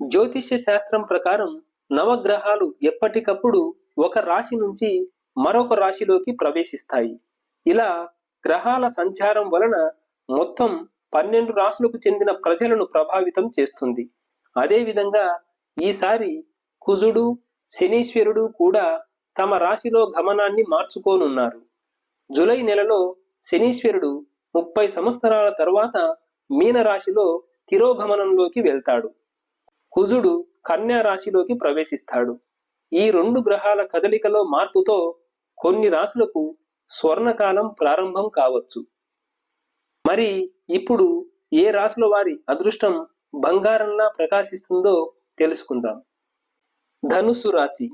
జ్యోతిష్య శాస్త్రం ప్రకారం నవగ్రహాలు ఎప్పటికప్పుడు ఒక రాశి నుంచి మరొక రాశిలోకి ప్రవేశిస్తాయి. ఇలా గ్రహాల సంచారం వలన మొత్తం పన్నెండు రాశులకు చెందిన ప్రజలను ప్రభావితం చేస్తుంది. అదేవిధంగా ఈసారి కుజుడు శనీశ్వరుడు కూడా తమ రాశిలో గమనాన్ని మార్చుకోనున్నారు. జూలై నెలలో శనీశ్వరుడు ముప్పై సంవత్సరాల తర్వాత మీన రాశిలో తిరోగమనంలోకి వెళ్తాడు. కుజుడు కన్యా రాశిలోకి ప్రవేశిస్తాడు. ఈ రెండు గ్రహాల కదలికలో మార్పుతో కొన్ని రాశులకు స్వర్ణకాలం ప్రారంభం కావచ్చు. మరి ఇప్పుడు ఏ రాశుల వారి అదృష్టం బంగారంలా ప్రకాశిస్తుందో తెలుసుకుందాం. ధనుస్సు రాశి.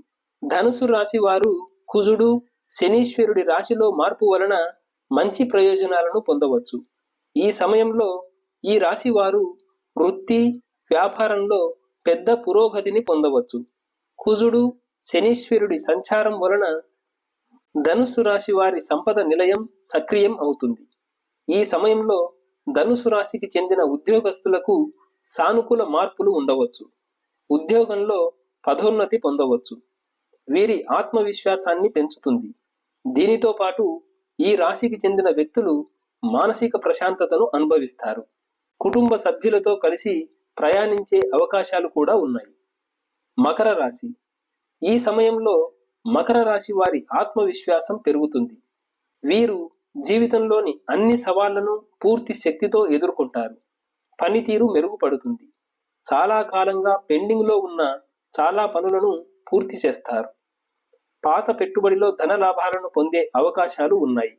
ధనుసు రాశి వారు కుజుడు శనీశ్వరుడి రాశిలో మార్పు వలన మంచి ప్రయోజనాలను పొందవచ్చు. ఈ సమయంలో ఈ రాశి వారు వృత్తి వ్యాపారంలో పెద్ద పురోగతిని పొందవచ్చు. కుజుడు శనీశ్వరుడి సంచారం వలన ధనుసు రాశి వారి సంపద నిలయం సక్రియం అవుతుంది. ఈ సమయంలో ధనుసు రాశికి చెందిన ఉద్యోగస్తులకు సానుకూల మార్పులు ఉండవచ్చు. ఉద్యోగంలో పదోన్నతి పొందవచ్చు. వీరి ఆత్మవిశ్వాసాన్ని పెంచుతుంది. దీనితో పాటు ఈ రాశికి చెందిన వ్యక్తులు మానసిక ప్రశాంతతను అనుభవిస్తారు. కుటుంబ సభ్యులతో కలిసి ప్రయాణించే అవకాశాలు కూడా ఉన్నాయి. మకర రాశి. ఈ సమయంలో మకర రాశి వారి ఆత్మవిశ్వాసం పెరుగుతుంది. వీరు జీవితంలోని అన్ని సవాళ్ళను పూర్తి శక్తితో ఎదుర్కొంటారు. పనితీరు మెరుగుపడుతుంది. చాలా కాలంగా పెండింగ్లో ఉన్న చాలా పనులను పూర్తి చేస్తారు. పాత పెట్టుబడిలో ధన లాభాలను పొందే అవకాశాలు ఉన్నాయి.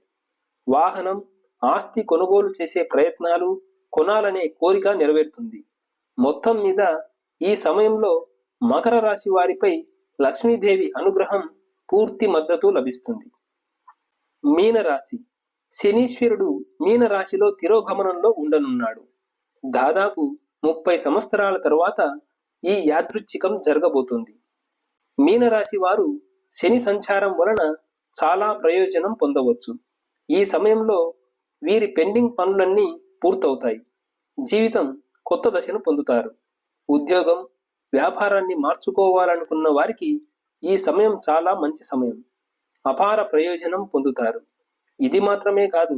వాహనం ఆస్తి కొనుగోలు చేసే ప్రయత్నాలు కొనాలనే కోరిక నెరవేరుతుంది. మొత్తం మీద ఈ సమయంలో మకర రాశి వారిపై లక్ష్మీదేవి అనుగ్రహం పూర్తి మద్దతు లభిస్తుంది. మీనరాశి. శనీశ్వరుడు మీనరాశిలో తిరోగమనంలో ఉండనున్నాడు. దాదాపు ముప్పై సంవత్సరాల తరువాత ఈ యాదృచ్ఛికం జరగబోతుంది. మీనరాశి వారు శని సంచారం వలన చాలా ప్రయోజనం పొందవచ్చు. ఈ సమయంలో వీరి పెండింగ్ పనులన్నీ పూర్తవుతాయి. జీవితం కొత్త దశను పొందుతారు. ఉద్యోగం వ్యాపారాన్ని మార్చుకోవాలనుకున్న వారికి ఈ సమయం చాలా మంచి సమయం. అపార ప్రయోజనం పొందుతారు. ఇది మాత్రమే కాదు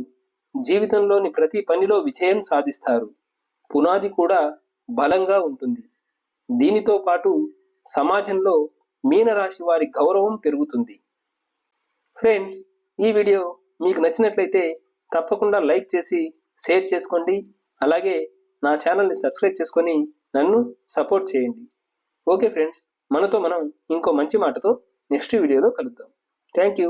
జీవితంలోని ప్రతి పనిలో విజయం సాధిస్తారు. పునాది కూడా బలంగా ఉంటుంది. దీనితో పాటు సమాజంలో మీనరాశి వారి గౌరవం పెరుగుతుంది. ఫ్రెండ్స్ ఈ వీడియో మీకు నచ్చినట్లయితే తప్పకుండా లైక్ చేసి షేర్ చేసుకోండి. అలాగే నా ఛానల్ని సబ్స్క్రైబ్ చేసుకొని నన్ను సపోర్ట్ చేయండి. ఓకే ఫ్రెండ్స్ మనతో మనం ఇంకో మంచి మాటతో నెక్స్ట్ వీడియోలో కలుద్దాం. Thank you.